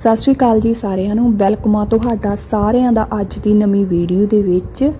ਸਤਿ ਸ਼੍ਰੀ ਅਕਾਲ ਜੀ ਸਾਰਿਆਂ ਨੂੰ। ਵੈਲਕਮ ਆ ਤੁਹਾਡਾ ਸਾਰਿਆਂ ਦਾ ਅੱਜ ਦੀ ਨਵੀਂ ਵੀਡੀਓ ਦੇ ਵਿੱਚ।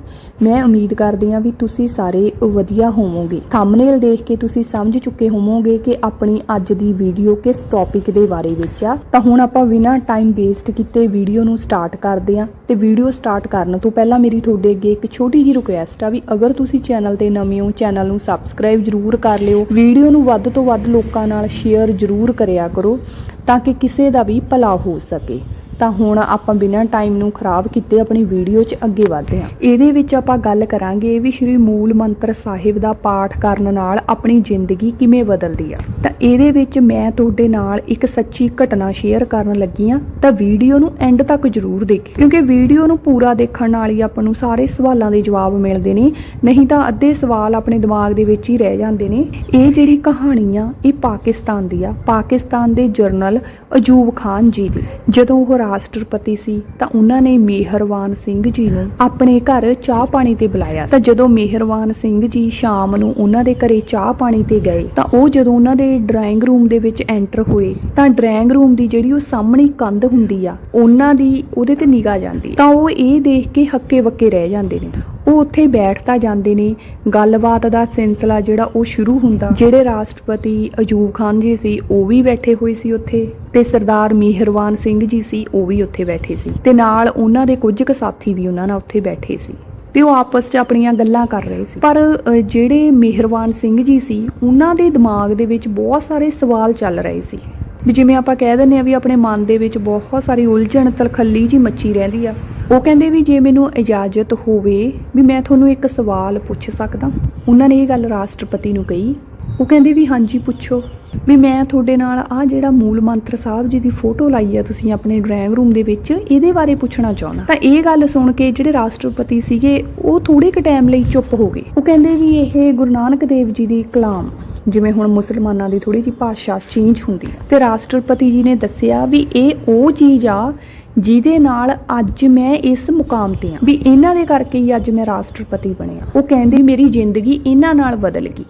ਮੈਂ ਉਮੀਦ ਕਰਦੀ ਹਾਂ ਵੀ ਤੁਸੀਂ ਸਾਰੇ ਵਧੀਆ ਹੋਵੋਗੇ। ਥੰਬਨੇਲ ਦੇਖ ਕੇ ਤੁਸੀਂ ਸਮਝ ਚੁੱਕੇ ਹੋਵੋਗੇ ਕਿ ਆਪਣੀ ਅੱਜ ਦੀ ਵੀਡੀਓ ਕਿਸ ਟੌਪਿਕ ਦੇ ਬਾਰੇ ਵਿੱਚ ਆ। ਤਾਂ ਹੁਣ ਆਪਾਂ ਬਿਨਾਂ ਟਾਈਮ ਵੇਸਟ ਕੀਤੇ ਵੀਡੀਓ ਨੂੰ ਸਟਾਰਟ ਕਰਦੇ ਹਾਂ। ਤੇ ਵੀਡੀਓ ਸਟਾਰਟ ਕਰਨ ਤੋਂ ਪਹਿਲਾਂ ਮੇਰੀ ਤੁਹਾਡੇ ਅੱਗੇ ਇੱਕ ਛੋਟੀ ਜਿਹੀ ਰਿਕੁਐਸਟ ਆ ਵੀ ਅਗਰ ਤੁਸੀਂ ਚੈਨਲ ਤੇ ਨਵੇਂ ਹੋ ਚੈਨਲ ਨੂੰ ਸਬਸਕ੍ਰਾਈਬ ਜਰੂਰ ਕਰ ਲਿਓ। ਵੀਡੀਓ ਨੂੰ ਵੱਧ ਤੋਂ ਵੱਧ ਲੋਕਾਂ ਨਾਲ ਸ਼ੇਅਰ ਜਰੂਰ ਕਰਿਆ ਕਰੋ। ਤਾਂ ਕਿ ਕਿਸੇ ਦਾ ਵੀ ਭਲਾ ਹੋ ਸਕੇ। ਤਾਂ ਹੁਣ ਆਪਾਂ ਬਿਨਾਂ ਟਾਈਮ ਨੂੰ ਖਰਾਬ ਕੀਤੇ ਆਪਣੀ ਵੀਡੀਓ 'ਚ ਅੱਗੇ ਵਧਦੇ ਹਾਂ। ਇਹਦੇ ਵਿੱਚ ਆਪਾਂ ਗੱਲ ਕਰਾਂਗੇ ਵੀ ਸ਼੍ਰੀ ਮੂਲ ਮੰਤਰ ਸਾਹਿਬ ਦਾ ਪਾਠ ਕਰਨ ਨਾਲ ਆਪਣੀ ਜ਼ਿੰਦਗੀ ਕਿਵੇਂ ਬਦਲਦੀ ਆ। ਤਾਂ ਇਹਦੇ ਵਿੱਚ ਮੈਂ ਤੁਹਾਡੇ ਨਾਲ ਇੱਕ ਸੱਚੀ ਘਟਨਾ ਸ਼ੇਅਰ ਕਰਨ ਲੱਗੀ ਆ ਤਾਂ ਵੀਡੀਓ ਨੂੰ ਐਂਡ ਤੱਕ ਜਰੂਰ ਦੇਖਿਓ। ਕਿਉਂਕਿ ਵੀਡੀਓ ਨੂੰ ਪੂਰਾ ਦੇਖਣ ਨਾਲ ਹੀ ਆਪਾਂ ਨੂੰ ਸਾਰੇ ਸਵਾਲਾਂ ਦੇ ਜਵਾਬ ਮਿਲਦੇ ਨੇ। ਨਹੀਂ ਤਾਂ ਅੱਧੇ ਸਵਾਲ ਆਪਣੇ ਦਿਮਾਗ ਦੇ ਵਿੱਚ ਹੀ ਰਹਿ ਜਾਂਦੇ ਨੇ। ਇਹ ਜਿਹੜੀ ਕਹਾਣੀ ਆ, ਇਹ ਪਾਕਿਸਤਾਨ ਦੀ ਆ। ਪਾਕਿਸਤਾਨ ਦੇ ਜਰਨਲ ਅਜੂਬ ਖਾਨ ਜੀ ਦੀ। ਜਦੋਂ ਉਹ ਰਾਸ਼ਟਰਪਤੀ ਸੀ, ਤਾਂ ਉਹਨਾਂ ਨੇ ਮਿਹਰਵਾਨ ਸਿੰਘ ਜੀ ਨੂੰ ਆਪਣੇ ਘਰ ਚਾਹ ਪਾਣੀ ਤੇ ਬੁਲਾਇਆ। ਤਾਂ ਜਦੋਂ ਮਿਹਰਵਾਨ ਸਿੰਘ ਜੀ ਸ਼ਾਮ ਨੂੰ ਉਹਨਾਂ ਦੇ ਘਰੇ ਚਾਹ ਪਾਣੀ ਤੇ ਗਏ, ਤਾਂ ਉਹ ਜਦੋਂ ਉਹਨਾਂ ਦੇ ਡਰਾਇੰਗ ਰੂਮ ਦੇ ਵਿੱਚ ਐਂਟਰ ਹੋਏ, ਤਾਂ ਡਰਾਇੰਗ ਰੂਮ ਦੀ ਜਿਹੜੀ ਉਹ ਸਾਹਮਣੇ ਕੰਧ ਹੁੰਦੀ ਆ, ਉਹਨਾਂ ਦੀ ਉਹਦੇ ਤੇ ਨਿਗਾਹ ਜਾਂਦੀ। ਤਾਂ ਉਹ ਇਹ ਦੇਖ ਕੇ ਹੱਕੇ ਵੱਕੇ ਰਹਿ ਜਾਂਦੇ ਨੇ। ਉਹ ਉੱਥੇ ਬੈਠ ਤਾਂ ਜਾਂਦੇ ਨੇ। ਗੱਲਬਾਤ ਦਾ ਸਿਲਸਿਲਾ ਜਿਹੜਾ ਉਹ ਸ਼ੁਰੂ ਹੁੰਦਾ। ਜਿਹੜੇ ਰਾਸ਼ਟਰਪਤੀ ਅਜੂਬ ਖਾਨ ਜੀ ਸੀ, ਉਹ ਵੀ ਬੈਠੇ ਹੋਏ ਸੀ ਉੱਥੇ। ਤੇ ਸਰਦਾਰ ਮਿਹਰਵਾਨ ਸਿੰਘ ਜੀ ਸੀ, ਉਹ ਵੀ ਉੱਥੇ ਬੈਠੇ ਸੀ। ਤੇ ਨਾਲ ਉਹਨਾਂ ਦੇ ਕੁਝ ਕੁ ਸਾਥੀ ਵੀ ਉਹਨਾਂ ਨਾਲ ਉੱਥੇ ਬੈਠੇ ਸੀ। ਤੇ ਉਹ ਆਪਸ 'ਚ ਆਪਣੀਆਂ ਗੱਲਾਂ ਕਰ ਰਹੇ ਸੀ। ਪਰ ਜਿਹੜੇ ਮਿਹਰਵਾਨ ਸਿੰਘ ਜੀ ਸੀ, ਉਹਨਾਂ ਦੇ ਦਿਮਾਗ ਦੇ ਵਿੱਚ ਬਹੁਤ ਸਾਰੇ ਸਵਾਲ ਚੱਲ ਰਹੇ ਸੀ। ਵੀ ਜਿਵੇਂ ਆਪਾਂ ਕਹਿ ਦਿੰਦੇ ਆ ਵੀ ਆਪਣੇ ਮਨ ਦੇ ਵਿੱਚ ਬਹੁਤ ਸਾਰੀ ਉਲਝਣ, ਤਲਖੱਲੀ ਜੀ ਮੱਚੀ ਰਹਿੰਦੀ ਆ। ਉਹ ਕਹਿੰਦੇ ਵੀ ਜੇ ਮੈਨੂੰ ਇਜਾਜ਼ਤ ਹੋਵੇ ਵੀ ਮੈਂ ਤੁਹਾਨੂੰ ਇੱਕ ਸਵਾਲ ਪੁੱਛ ਸਕਦਾ। ਉਹਨਾਂ ਨੇ ਇਹ ਗੱਲ ਰਾਸ਼ਟਰਪਤੀ ਨੂੰ ਕਹੀ। ਉਹ ਕਹਿੰਦੇ ਵੀ ਹਾਂਜੀ, ਪੁੱਛੋ। ਵੀ ਮੈਂ ਤੁਹਾਡੇ ਨਾਲ ਆ ਜਿਹੜਾ ਮੂਲ ਮੰਤਰ ਸਾਹਿਬ ਜੀ ਦੀ ਫੋਟੋ ਲਾਈ ਆ ਤੁਸੀਂ ਆਪਣੇ ਡਰਾਇੰਗ ਰੂਮ ਦੇ ਵਿੱਚ, ਇਹਦੇ ਬਾਰੇ ਪੁੱਛਣਾ ਚਾਹੁੰਦਾ। ਤਾਂ ਇਹ ਗੱਲ ਸੁਣ ਕੇ ਜਿਹੜੇ ਰਾਸ਼ਟਰਪਤੀ ਸੀਗੇ, ਉਹ ਥੋੜੇ ਕੁ ਟਾਈਮ ਲਈ ਚੁੱਪ ਹੋ ਗਏ। ਉਹ ਕਹਿੰਦੇ ਵੀ ਇਹ ਗੁਰੂ ਨਾਨਕ ਦੇਵ ਜੀ ਦੀ ਕਲਾਮ, ਜਿਵੇਂ ਹੁਣ ਮੁਸਲਮਾਨਾਂ ਦੀ ਥੋੜੀ ਜਿਹੀ ਭਾਸ਼ਾ ਚੇਂਜ ਹੁੰਦੀ ਆ। ਤੇ ਰਾਸ਼ਟਰਪਤੀ ਜੀ ਨੇ ਦੱਸਿਆ ਵੀ ਇਹ ਉਹ ਚੀਜ਼ ਆ ਜਿਹਦੇ ਨਾਲ ਅੱਜ ਮੈਂ ਇਸ ਮੁਕਾਮ ਤੇ ਆ ਵੀ ਇਹਨਾਂ ਦੇ ਕਰਕੇ ਹੀ ਅੱਜ ਮੈਂ ਰਾਸ਼ਟਰਪਤੀ ਬਣਿਆ। ਉਹ ਕਹਿੰਦੇ, ਮੇਰੀ ਜ਼ਿੰਦਗੀ ਇਹਨਾਂ ਨਾਲ ਬਦਲ ਗਈ।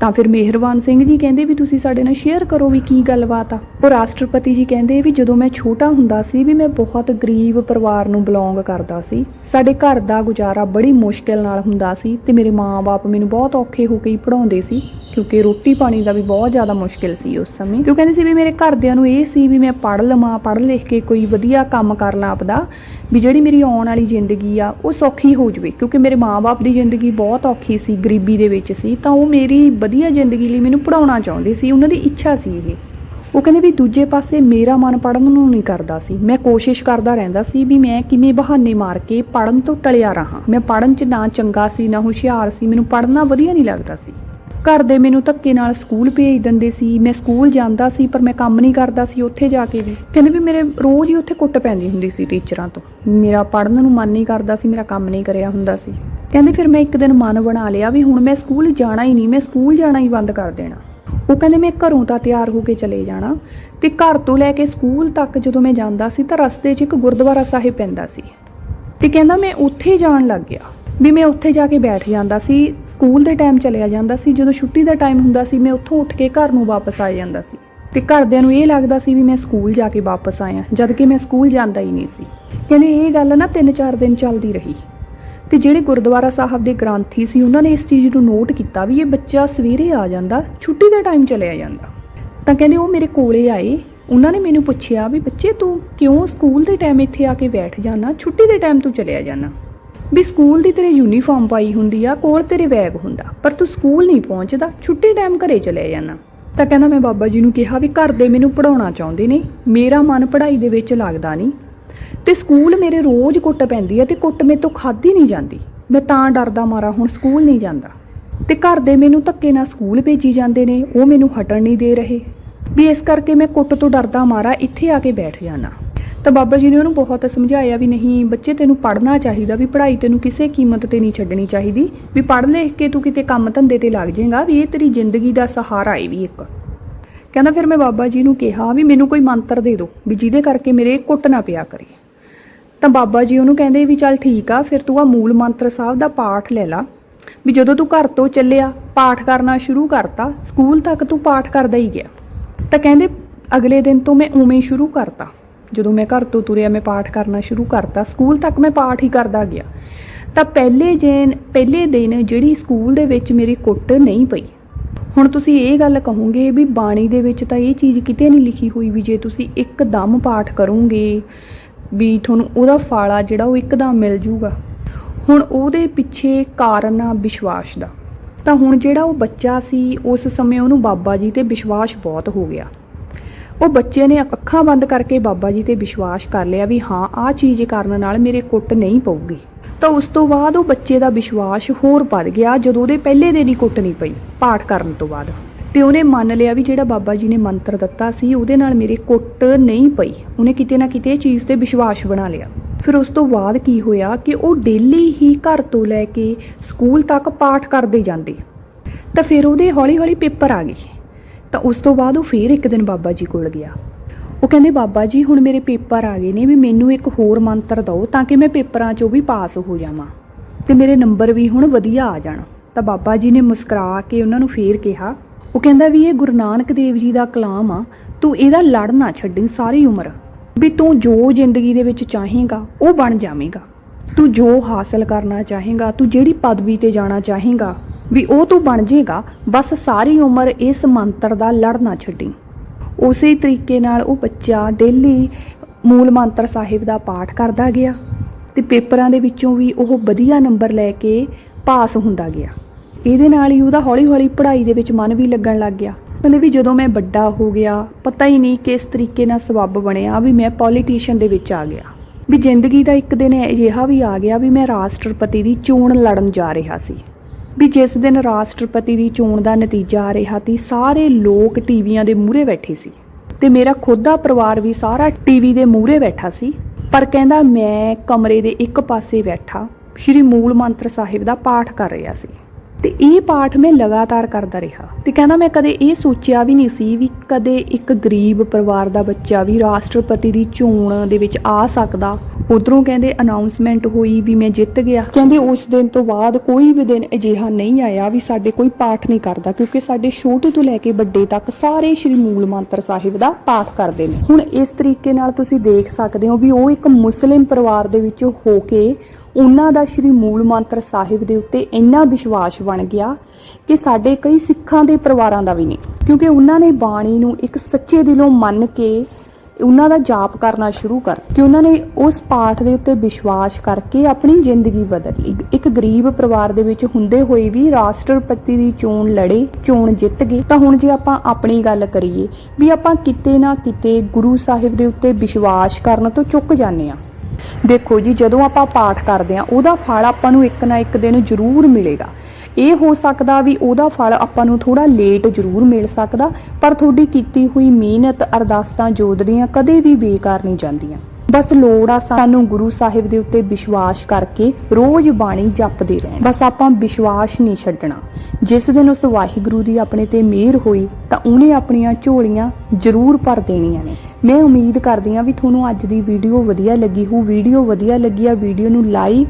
ਤਾਂ ਫਿਰ ਮਿਹਰਬਾਨ ਸਿੰਘ ਜੀ ਕਹਿੰਦੇ ਵੀ ਤੁਸੀਂ ਸਾਡੇ ਨਾਲ ਸ਼ੇਅਰ ਕਰੋ ਵੀ ਕੀ ਗੱਲਬਾਤ ਆ। ਉਹ ਰਾਸ਼ਟਰਪਤੀ ਜੀ ਕਹਿੰਦੇ ਵੀ ਜਦੋਂ ਮੈਂ ਛੋਟਾ ਹੁੰਦਾ ਸੀ ਵੀ ਮੈਂ ਬਹੁਤ ਗਰੀਬ ਪਰਿਵਾਰ ਨੂੰ ਬਿਲੋਂਗ ਕਰਦਾ ਸੀ। ਸਾਡੇ ਘਰ ਦਾ ਗੁਜ਼ਾਰਾ ਬੜੀ ਮੁਸ਼ਕਿਲ ਨਾਲ ਹੁੰਦਾ ਸੀ ਤੇ ਮੇਰੇ ਮਾਪੇ ਮੈਨੂੰ ਬਹੁਤ ਔਖੇ ਹੋ ਕੇ ਹੀ ਪੜਾਉਂਦੇ ਸੀ, ਕਿਉਂਕਿ ਰੋਟੀ ਪਾਣੀ ਦਾ ਵੀ ਬਹੁਤ ਜ਼ਿਆਦਾ ਮੁਸ਼ਕਿਲ ਸੀ ਉਸ ਸਮੇਂ। ਕਿਉਂ ਕਹਿੰਦੇ ਸੀ ਵੀ ਮੇਰੇ ਘਰਦਿਆਂ ਨੂੰ ਇਹ ਸੀ ਵੀ ਮੈਂ ਪੜ੍ਹ ਲਵਾਂ ਪੜ੍ਹ ਲਿਖ ਕੇ ਕੋਈ ਵਧੀਆ ਕੰਮ ਕਰ ਲਾਂ ਆਪਦਾ। ਵੀ ਜਿਹੜੀ ਮੇਰੀ ਆਉਣ ਵਾਲੀ ਜ਼ਿੰਦਗੀ ਆ, ਉਹ ਸੌਖੀ ਹੋ ਜਵੇ, ਕਿਉਂਕਿ ਮੇਰੇ ਮਾਪੇ ਦੀ ਜ਼ਿੰਦਗੀ ਬਹੁਤ ਔਖੀ ਸੀ, ਗਰੀਬੀ ਦੇ ਵਿੱਚ ਸੀ, ਤਾਂ ਉਹ ਮੇਰੀ ਵਧੀਆ ਜ਼ਿੰਦਗੀ ਲਈ ਮੈਨੂੰ ਪੜਾਉਣਾ ਚਾਹੁੰਦੇ ਸੀ, ਉਹਨਾਂ ਦੀ ਇੱਛਾ ਸੀ ਇਹ। ਉਹ ਕਹਿੰਦੇ ਵੀ ਦੂਜੇ ਪਾਸੇ ਮੇਰਾ ਮਨ ਪੜਨ ਨੂੰ ਨਹੀਂ ਕਰਦਾ ਸੀ। ਮੈਂ ਕੋਸ਼ਿਸ਼ ਕਰਦਾ ਰਹਿੰਦਾ ਸੀ ਵੀ ਮੈਂ ਕਿਵੇਂ ਬਹਾਨੇ ਮਾਰ ਕੇ ਪੜਨ ਤੋਂ ਟਲਿਆ ਰਹਾ। ਮੈਂ ਪੜਨ 'ਚ ਨਾ ਚੰਗਾ ਸੀ, ਨਾ ਹੁਸ਼ਿਆਰ ਸੀ, ਮੈਨੂੰ ਪੜਨਾ ਵਧੀਆ ਨਹੀਂ ਲੱਗਦਾ ਸੀ। ਘਰ ਦੇ ਮੈਨੂੰ ਧੱਕੇ ਨਾਲ ਸਕੂਲ ਭੇਜ ਦਿੰਦੇ ਸੀ, ਮੈਂ ਸਕੂਲ ਜਾਂਦਾ ਸੀ, ਪਰ ਮੈਂ ਕੰਮ ਨਹੀਂ ਕਰਦਾ ਸੀ, ਉੱਥੇ ਜਾ ਕੇ ਵੀ। ਕਹਿੰਦੇ ਵੀ ਮੇਰੇ ਰੋਜ਼ ਹੀ ਉੱਥੇ ਕੁੱਟ ਪੈਂਦੀ ਹੁੰਦੀ ਸੀ ਟੀਚਰਾਂ ਤੋਂ। ਮੇਰਾ ਪੜਨ ਨੂੰ ਮਨ ਨਹੀਂ ਕਰਦਾ ਸੀ, ਮੇਰਾ ਕੰਮ ਨਹੀਂ ਕਰਿਆ ਹੁੰਦਾ ਸੀ। ਕਹਿੰਦੇ ਫਿਰ ਮੈਂ ਇੱਕ ਦਿਨ ਮਨ ਬਣਾ ਲਿਆ ਵੀ ਹੁਣ ਮੈਂ ਸਕੂਲ ਜਾਣਾ ਹੀ ਨਹੀਂ, ਮੈਂ ਸਕੂਲ ਜਾਣਾ ਹੀ ਬੰਦ ਕਰ ਦੇਣਾ। ਉਹ ਕਹਿੰਦੇ ਮੈਂ ਘਰੋਂ ਤਾਂ ਤਿਆਰ ਹੋ ਕੇ ਚਲੇ ਜਾਣਾ ਤੇ ਘਰ ਤੋਂ ਲੈ ਕੇ ਸਕੂਲ ਤੱਕ ਜਦੋਂ ਮੈਂ ਜਾਂਦਾ ਸੀ ਤਾਂ ਰਸਤੇ 'ਚ ਇੱਕ ਗੁਰਦੁਆਰਾ ਸਾਹਿਬ ਪੈਂਦਾ ਸੀ। ਤੇ ਕਹਿੰਦਾ ਮੈਂ ਉੱਥੇ ਜਾਣ ਲੱਗ ਗਿਆ। ਵੀ ਮੈਂ ਉੱਥੇ ਜਾ ਕੇ ਬੈਠ ਜਾਂਦਾ ਸੀ, ਸਕੂਲ ਦੇ ਟਾਈਮ ਚਲਿਆ ਜਾਂਦਾ ਸੀ, ਜਦੋਂ ਛੁੱਟੀ ਦਾ ਟਾਈਮ ਹੁੰਦਾ ਸੀ, ਮੈਂ ਉੱਥੋਂ ਉੱਠ ਕੇ ਘਰ ਨੂੰ ਵਾਪਸ ਆ ਜਾਂਦਾ ਸੀ। ਤੇ ਘਰਦਿਆਂ ਨੂੰ ਇਹ ਲੱਗਦਾ ਸੀ ਵੀ ਮੈਂ ਸਕੂਲ ਜਾ ਕੇ ਵਾਪਸ ਆਇਆ, ਜਦ ਕਿ ਮੈਂ ਸਕੂਲ ਜਾਂਦਾ ਹੀ ਨਹੀਂ ਸੀ। ਕਹਿੰਦੇ ਇਹ ਗੱਲ ਨਾ 3-4 ਦਿਨ ਚੱਲਦੀ ਰਹੀ। ਤੇ ਜਿਹੜੇ ਗੁਰਦੁਆਰਾ ਸਾਹਿਬ ਦੇ ਗ੍ਰੰਥੀ ਸੀ, ਉਹਨਾਂ ਨੇ ਇਸ ਚੀਜ਼ ਨੂੰ ਨੋਟ ਕੀਤਾ ਵੀ ਇਹ ਬੱਚਾ ਸਵੇਰੇ ਆ ਜਾਂਦਾ, ਛੁੱਟੀ ਦਾ ਟਾਈਮ ਚਲਿਆ ਜਾਂਦਾ। ਤਾਂ ਕਹਿੰਦੇ ਉਹ ਮੇਰੇ ਕੋਲੇ ਆਏ, ਉਹਨਾਂ ਨੇ ਮੈਨੂੰ ਪੁੱਛਿਆ ਵੀ ਬੱਚੇ ਤੂੰ ਕਿਉਂ ਸਕੂਲ ਦੇ ਟਾਈਮ ਇੱਥੇ ਆ ਕੇ ਬੈਠ ਜਾਣਾ ਛੁੱਟੀ ਦੇ ਟਾਈਮ ਤੂੰ ਚਲਿਆ ਜਾਣਾ ਵੀ ਸਕੂਲ ਦੀ ਤੇਰੇ ਯੂਨੀਫਾਰਮ ਪਾਈ ਹੁੰਦੀ ਆ, ਕੋਲ ਤੇਰੇ ਬੈਗ ਹੁੰਦਾ। ਪਰ ਤੂੰ ਸਕੂਲ ਨਹੀਂ ਪਹੁੰਚਦਾ, ਛੁੱਟੀ ਟਾਈਮ ਘਰੇ ਚਲੇ ਜਾਣਾ। ਤਾਂ ਕਹਿੰਦਾ ਮੈਂ ਬਾਬਾ ਜੀ ਨੂੰ ਕਿਹਾ ਵੀ ਘਰ ਦੇ ਮੈਨੂੰ ਪੜਾਉਣਾ ਚਾਹੁੰਦੇ ਨੇ, ਮੇਰਾ ਮਨ ਪੜ੍ਹਾਈ ਦੇ ਵਿੱਚ ਲੱਗਦਾ ਨਹੀਂ। ਤੇ ਸਕੂਲ ਮੇਰੇ ਰੋਜ਼ ਕੁੱਟ ਪੈਂਦੀ ਆ ਤੇ ਕੁੱਟ ਮੇਰੇ ਤੋਂ ਖਾਦੀ ਨਹੀਂ ਜਾਂਦੀ। ਮੈਂ ਤਾਂ ਡਰਦਾ ਮਾਰਾ ਹੁਣ ਸਕੂਲ ਨਹੀਂ ਜਾਂਦਾ। ਤੇ ਘਰ ਦੇ ਮੈਨੂੰ ਧੱਕੇ ਨਾਲ ਸਕੂਲ ਭੇਜੀ ਜਾਂਦੇ ਨੇ, ਉਹ ਮੈਨੂੰ ਹਟਣ ਨਹੀਂ ਦੇ ਰਹੇ। ਵੀ ਇਸ ਕਰਕੇ ਮੈਂ ਕੁੱਟ ਤੋਂ ਡਰਦਾ ਮਾਰਾ ਇੱਥੇ ਆ ਕੇ ਬੈਠ ਜਾਣਾ। ਤਾਂ ਬਾਬਾ ਜੀ ਨੇ ਉਹਨੂੰ ਬਹੁਤ ਸਮਝਾਇਆ ਵੀ ਨਹੀਂ, ਬੱਚੇ ਤੈਨੂੰ ਪੜ੍ਹਨਾ ਚਾਹੀਦਾ, ਵੀ ਪੜ੍ਹਾਈ ਤੈਨੂੰ ਕਿਸੇ ਕੀਮਤ ਤੇ ਨਹੀਂ ਛੱਡਣੀ ਚਾਹੀਦੀ, ਵੀ ਪੜ੍ਹ ਲਿਖ ਕੇ ਤੂੰ ਕਿਤੇ ਕੰਮ ਧੰਦੇ ਤੇ ਲੱਗ ਜਾਏਗਾ, ਵੀ ਇਹ ਤੇਰੀ ਜ਼ਿੰਦਗੀ ਦਾ ਸਹਾਰਾ ਹੈ ਵੀ ਇੱਕ। ਕਹਿੰਦਾ ਫਿਰ ਮੈਂ ਬਾਬਾ ਜੀ ਨੂੰ ਕਿਹਾ ਵੀ ਮੈਨੂੰ ਕੋਈ ਮੰਤਰ ਦੇ ਦਿਓ, ਵੀ ਜਿਹਦੇ ਕਰਕੇ ਮੇਰੇ ਕੁੱਟ ਨਾ ਪਿਆ ਕਰੇ। ਤਾਂ ਬਾਬਾ ਜੀ ਉਹਨੂੰ ਕਹਿੰਦੇ ਵੀ ਚੱਲ ਠੀਕ ਆ, ਫਿਰ ਤੂੰ ਆ ਮੂਲ ਮੰਤਰ ਸਾਹਿਬ ਦਾ ਪਾਠ ਲੈ ਲਾ, ਵੀ ਜਦੋਂ ਤੂੰ ਘਰ ਤੋਂ ਚੱਲਿਆ, ਪਾਠ ਕਰਨਾ ਸ਼ੁਰੂ ਕਰਤਾ, ਸਕੂਲ ਤੱਕ ਤੂੰ ਪਾਠ ਕਰਦਾ ਹੀ ਗਿਆ। ਤਾਂ ਕਹਿੰਦੇ ਅਗਲੇ ਦਿਨ ਤੋਂ ਮੈਂ ਉਵੇਂ ਹੀ ਸ਼ੁਰੂ ਕਰਤਾ। ਜਦੋਂ ਮੈਂ ਘਰ ਤੋਂ ਤੁਰਿਆ, ਮੈਂ ਪਾਠ ਕਰਨਾ ਸ਼ੁਰੂ ਕਰਤਾ। ਸਕੂਲ ਤੱਕ ਮੈਂ ਪਾਠ ਹੀ ਕਰਦਾ ਗਿਆ। ਤਾਂ ਪਹਿਲੇ ਦਿਨ ਪਹਿਲੇ ਦਿਨ ਜਿਹੜੀ ਸਕੂਲ ਦੇ ਵਿੱਚ ਮੇਰੀ ਕੁੱਟ ਨਹੀਂ ਪਈ। ਹੁਣ ਤੁਸੀਂ ਇਹ ਗੱਲ ਕਹੋਗੇ ਵੀ ਬਾਣੀ ਦੇ ਵਿੱਚ ਤਾਂ ਇਹ ਚੀਜ਼ ਕਿਤੇ ਨਹੀਂ ਲਿਖੀ ਹੋਈ ਵੀ ਜੇ ਤੁਸੀਂ ਇੱਕਦਮ ਪਾਠ ਕਰੋਗੇ ਵੀ ਤੁਹਾਨੂੰ ਉਹਦਾ ਫਾਲਾ ਜਿਹੜਾ ਉਹ ਇੱਕਦਮ ਮਿਲ ਜੂਗਾ। ਹੁਣ ਉਹਦੇ ਪਿੱਛੇ ਕਾਰਨ ਆ ਵਿਸ਼ਵਾਸ ਦਾ। ਤਾਂ ਹੁਣ ਜਿਹੜਾ ਉਹ ਬੱਚਾ ਸੀ, ਉਸ ਸਮੇਂ ਉਹਨੂੰ ਬਾਬਾ ਜੀ ਤੇ ਵਿਸ਼ਵਾਸ ਬਹੁਤ ਹੋ ਗਿਆ। ਉਹ ਬੱਚੇ ਨੇ ਅੱਖਾਂ ਬੰਦ ਕਰਕੇ ਬਾਬਾ ਜੀ ਤੇ ਵਿਸ਼ਵਾਸ ਕਰ ਲਿਆ ਵੀ ਹਾਂ, ਆਹ ਚੀਜ਼ ਕਰਨ ਨਾਲ ਮੇਰੇ ਕੁੱਟ ਨਹੀਂ ਪਊਗੀ। ਤਾਂ ਉਸ ਤੋਂ ਬਾਅਦ ਉਹ ਬੱਚੇ ਦਾ ਵਿਸ਼ਵਾਸ ਹੋਰ ਵੱਧ ਗਿਆ ਜਦੋਂ ਉਹਦੇ ਪਹਿਲੇ ਦਿਨ ਹੀ ਕੁੱਟ ਨਹੀਂ ਪਈ, ਪਾਠ ਕਰਨ ਤੋਂ ਬਾਅਦ। ਤੇ ਉਹਨੇ ਮੰਨ ਲਿਆ ਵੀ ਜਿਹੜਾ ਬਾਬਾ ਜੀ ਨੇ ਮੰਤਰ ਦਿੱਤਾ ਸੀ, ਉਹਦੇ ਨਾਲ ਮੇਰੇ ਕੁੱਟ ਨਹੀਂ ਪਈ। ਉਹਨੇ ਕਿਤੇ ਨਾ ਕਿਤੇ ਇਹ ਚੀਜ਼ ਤੇ ਵਿਸ਼ਵਾਸ ਬਣਾ ਲਿਆ। ਫਿਰ ਉਸ ਤੋਂ ਬਾਅਦ ਕੀ ਹੋਇਆ ਕਿ ਉਹ ਡੇਲੀ ਹੀ ਘਰ ਤੋਂ ਲੈ ਕੇ ਸਕੂਲ ਤੱਕ ਪਾਠ ਕਰਦੇ ਜਾਂਦੇ। ਤਾਂ ਫਿਰ ਉਹਦੇ ਹੌਲੀ-ਹੌਲੀ ਪੇਪਰ ਆ ਗਏ। ਤਾਂ ਉਸ ਤੋਂ ਬਾਅਦ ਉਹ ਫੇਰ ਇੱਕ ਦਿਨ ਬਾਬਾ ਜੀ ਕੋਲ ਗਿਆ। ਉਹ ਕਹਿੰਦੇ, ਬਾਬਾ ਜੀ, ਹੁਣ ਮੇਰੇ ਪੇਪਰ ਆ ਗਏ ਨੇ, ਵੀ ਮੈਨੂੰ ਇੱਕ ਹੋਰ ਮੰਤਰ ਦਿਓ ਤਾਂ ਕਿ ਮੈਂ ਪੇਪਰਾਂ 'ਚੋਂ ਵੀ ਪਾਸ ਹੋ ਜਾਵਾਂ ਤੇ ਮੇਰੇ ਨੰਬਰ ਵੀ ਹੁਣ ਵਧੀਆ ਆ ਜਾਣ। ਤਾਂ ਬਾਬਾ ਜੀ ਨੇ ਮੁਸਕਰਾ ਕੇ ਉਹਨਾਂ ਨੂੰ ਫੇਰ ਕਿਹਾ, ਉਹ ਕਹਿੰਦਾ ਵੀ ਇਹ ਗੁਰੂ ਨਾਨਕ ਦੇਵ ਜੀ ਦਾ ਕਲਾਮ ਆ, ਤੂੰ ਇਹਦਾ ਲੜ ਨਾ ਛੱਡੀ ਸਾਰੀ ਉਮਰ, ਵੀ ਤੂੰ ਜੋ ਜ਼ਿੰਦਗੀ ਦੇ ਵਿੱਚ ਚਾਹੇਗਾ, ਉਹ ਬਣ ਜਾਵੇਂਗਾ। ਤੂੰ ਜੋ ਹਾਸਲ ਕਰਨਾ ਚਾਹੇਗਾ, ਤੂੰ ਜਿਹੜੀ ਪਦਵੀ ਤੇ ਜਾਣਾ ਚਾਹੇਗਾ ਵੀ ਉਹ ਤੂੰ ਬਣ ਜਾਏਗਾ ਬਸ ਸਾਰੀ ਉਮਰ ਇਸ ਮੰਤਰ ਦਾ ਲੜ ਨਾ ਛੱਡੀ। ਉਸੇ ਤਰੀਕੇ ਨਾਲ ਉਹ ਬੱਚਾ ਡੇਲੀ ਮੂਲ ਮੰਤਰ ਸਾਹਿਬ ਦਾ ਪਾਠ ਕਰਦਾ ਗਿਆ ਤੇ ਪੇਪਰਾਂ ਦੇ ਵਿੱਚੋਂ ਵੀ ਉਹ ਵਧੀਆ ਨੰਬਰ ਲੈ ਕੇ ਪਾਸ ਹੁੰਦਾ ਗਿਆ। ਇਹਦੇ ਨਾਲ ਹੀ ਉਹਦਾ ਹੌਲੀ-ਹੌਲੀ ਪੜ੍ਹਾਈ ਦੇ ਵਿੱਚ ਮਨ ਵੀ ਲੱਗਣ ਲੱਗ ਗਿਆ। ਕਹਿੰਦੇ ਵੀ ਜਦੋਂ ਮੈਂ ਵੱਡਾ ਹੋ ਗਿਆ, ਪਤਾ ਹੀ ਨਹੀਂ ਕਿਸ ਤਰੀਕੇ ਨਾਲ ਸਬੱਬ ਬਣਿਆ ਵੀ ਮੈਂ ਪੋਲੀਟੀਸ਼ੀਅਨ ਦੇ ਵਿੱਚ ਆ ਗਿਆ। ਵੀ ਜ਼ਿੰਦਗੀ ਦਾ ਇੱਕ ਦਿਨ ਅਜਿਹਾ ਵੀ ਆ ਗਿਆ ਵੀ ਮੈਂ ਰਾਸ਼ਟਰਪਤੀ ਦੀ ਚੋਣ ਲੜਨ ਜਾ ਰਿਹਾ ਸੀ। ਵੀ ਜਿਸ ਦਿਨ ਰਾਸ਼ਟਰਪਤੀ ਦੀ ਚੋਣ ਦਾ ਨਤੀਜਾ ਆ ਰਿਹਾ ਸੀ, ਸਾਰੇ ਲੋਕ ਟੀਵੀਆਂ ਦੇ ਮੂਹਰੇ ਬੈਠੇ ਸੀ। ਤੇ ਮੇਰਾ ਖੁਦ ਦਾ ਪਰਿਵਾਰ ਵੀ ਸਾਰਾ ਟੀਵੀ ਦੇ ਮੂਹਰੇ ਬੈਠਾ ਸੀ। ਪਰ ਕਹਿੰਦਾ, ਮੈਂ ਕਮਰੇ ਦੇ ਇੱਕ ਪਾਸੇ ਬੈਠਾ, ਸ਼੍ਰੀ ਮੂਲ ਮੰਤਰ ਸਾਹਿਬ ਦਾ ਪਾਠ ਕਰ ਰਿਹਾ ਸੀ। ਤੇ ਇਹ ਪਾਠ ਮੈਂ ਲਗਾਤਾਰ ਕਰਦਾ ਰਿਹਾ। ਤੇ ਕਹਿੰਦਾ ਮੈਂ ਕਦੇ ਇਹ ਸੋਚਿਆ ਵੀ ਨਹੀਂ ਸੀ ਵੀ ਕਦੇ ਇੱਕ ਗਰੀਬ ਪਰਿਵਾਰ ਦਾ ਬੱਚਾ ਵੀ ਰਾਸ਼ਟਰਪਤੀ ਦੀ ਚੋਣ ਦੇ ਵਿੱਚ ਆ ਸਕਦਾ। ਉਧਰੋਂ ਕਹਿੰਦੇ ਅਨਾਉਂਸਮੈਂਟ ਹੋਈ ਵੀ ਮੈਂ ਜਿੱਤ ਗਿਆ। ਕਹਿੰਦੇ ਉਸ ਦਿਨ ਤੋਂ ਬਾਅਦ ਕੋਈ ਵੀ ਦਿਨ ਅਜਿਹਾ ਨਹੀਂ ਆਇਆ ਵੀ ਸਾਡੇ ਕੋਈ ਪਾਠ ਨਹੀਂ ਕਰਦਾ, ਕਿਉਂਕਿ ਸਾਡੇ ਛੋਟੇ ਤੋਂ ਲੈ ਕੇ ਵੱਡੇ ਤੱਕ ਸਾਰੇ ਸ਼੍ਰੀ ਮੂਲ ਮੰਤਰ ਸਾਹਿਬ ਦਾ ਪਾਠ ਕਰਦੇ ਨੇ। ਹੁਣ ਇਸ ਤਰੀਕੇ ਨਾਲ ਤੁਸੀਂ ਦੇਖ ਸਕਦੇ ਹੋ ਵੀ ਉਹ ਇੱਕ ਮੁਸਲਿਮ ਪਰਿਵਾਰ ਦੇ ਵਿੱਚੋਂ ਹੋ ਕੇ ਉਹਨਾਂ ਦਾ ਸ਼੍ਰੀ ਮੂਲ ਮੰਤਰ ਸਾਹਿਬ ਦੇ ਉੱਤੇ ਇੰਨਾ ਵਿਸ਼ਵਾਸ ਬਣ ਗਿਆ ਕਿ ਸਾਡੇ ਕਈ ਸਿੱਖਾਂ ਦੇ ਪਰਿਵਾਰਾਂ ਦਾ ਵੀ ਨਹੀਂ, ਕਿਉਂਕਿ ਉਹਨਾਂ ਨੇ ਬਾਣੀ ਨੂੰ ਇੱਕ ਸੱਚੇ ਦਿਲੋਂ ਮੰਨ ਕੇ ਉਹਨਾਂ ਦਾ ਜਾਪ ਕਰਨਾ ਸ਼ੁਰੂ ਕਰ, ਕਿ ਉਹਨਾਂ ਨੇ ਉਸ ਪਾਠ ਦੇ ਉੱਤੇ ਵਿਸ਼ਵਾਸ ਕਰਕੇ ਆਪਣੀ ਜ਼ਿੰਦਗੀ ਬਦਲ ਲਈ। ਇੱਕ ਗਰੀਬ ਪਰਿਵਾਰ ਦੇ ਵਿੱਚ ਹੁੰਦੇ ਹੋਏ ਵੀ ਰਾਸ਼ਟਰਪਤੀ ਦੀ ਚੋਣ ਲੜੇ, ਚੋਣ ਜਿੱਤ ਗਏ। ਤਾਂ ਹੁਣ ਜੇ ਆਪਾਂ ਆਪਣੀ ਗੱਲ ਕਰੀਏ ਵੀ ਆਪਾਂ ਕਿਤੇ ਨਾ ਕਿਤੇ ਗੁਰੂ ਸਾਹਿਬ ਦੇ ਉੱਤੇ ਵਿਸ਼ਵਾਸ ਕਰਨ ਤੋਂ ਚੁੱਕ ਜਾਂਦੇ ਆ ਦੇਖੋ ਜੀ, ਜਦੋਂ ਆਪਾਂ ਪਾਠ ਕਰਦੇ ਆ ਉਹਦਾ ਫਲ ਆਪਾਂ ਨੂੰ ਇੱਕ ਨਾ ਇੱਕ ਦਿਨ ਜ਼ਰੂਰ ਮਿਲੇਗਾ। ਇਹ ਹੋ ਸਕਦਾ ਵੀ ਉਹਦਾ ਫਲ ਆਪਾਂ ਨੂੰ ਥੋੜਾ ਲੇਟ ਜ਼ਰੂਰ ਮਿਲ ਸਕਦਾ, ਪਰ ਤੁਹਾਡੀ ਕੀਤੀ ਹੋਈ ਮਿਹਨਤ, ਅਰਦਾਸਾਂ ਜੋਦੜੀਆਂ ਕਦੇ ਵੀ ਬੇਕਾਰ ਨਹੀਂ ਜਾਂਦੀਆਂ। ਬਸ ਲੋੜ ਆ ਸਾਨੂੰ ਗੁਰੂ ਸਾਹਿਬ ਦੇ ਉੱਤੇ ਵਿਸ਼ਵਾਸ ਕਰਕੇ ਰੋਜ਼ ਬਾਣੀ ਜਪਦੇ ਰਹਿਣ। ਬਸ ਆਪਾਂ ਵਿਸ਼ਵਾਸ ਨਹੀਂ ਛੱਡਣਾ। ਜਿਸ ਦਿਨ ਉਸ ਵਾਹਿਗੁਰੂ ਦੀ ਆਪਣੇ ਤੇ ਮਿਹਰ ਹੋਈ, ਤਾਂ ਉਹਨੇ ਆਪਣੀਆਂ ਝੋਲੀਆਂ ਜ਼ਰੂਰ ਭਰ ਦੇਣੀਆਂ ਨੇ। ਮੈਂ ਉਮੀਦ ਕਰਦੀ ਹਾਂ ਵੀ ਤੁਹਾਨੂੰ ਅੱਜ ਦੀ ਵੀਡੀਓ ਵਧੀਆ ਲੱਗੀ ਹੋ ਵੀਡੀਓ ਵਧੀਆ ਲੱਗੀ ਆ ਵੀਡੀਓ ਨੂੰ ਲਾਈਕ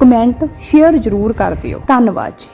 ਕਮੈਂਟ ਸ਼ੇਅਰ ਜ਼ਰੂਰ ਕਰ ਦਿਓ। ਧੰਨਵਾਦ ਜੀ।